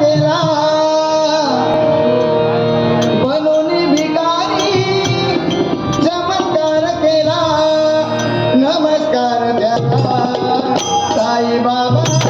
केला म्हणून भिकारी चमत्कार केला। नमस्कार त्याला साई बाबा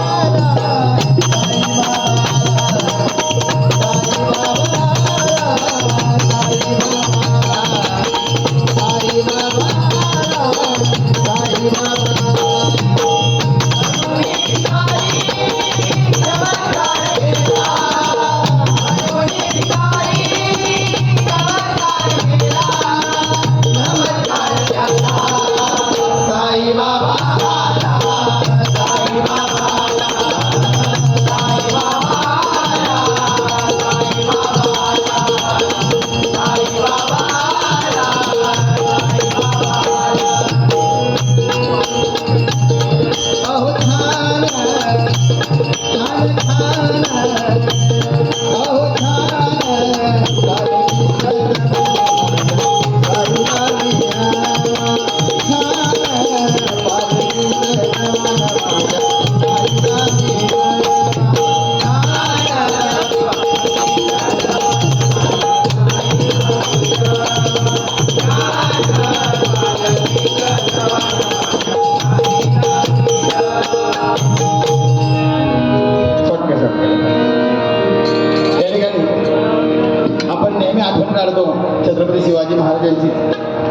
काढतो छत्रपती शिवाजी महाराज यांची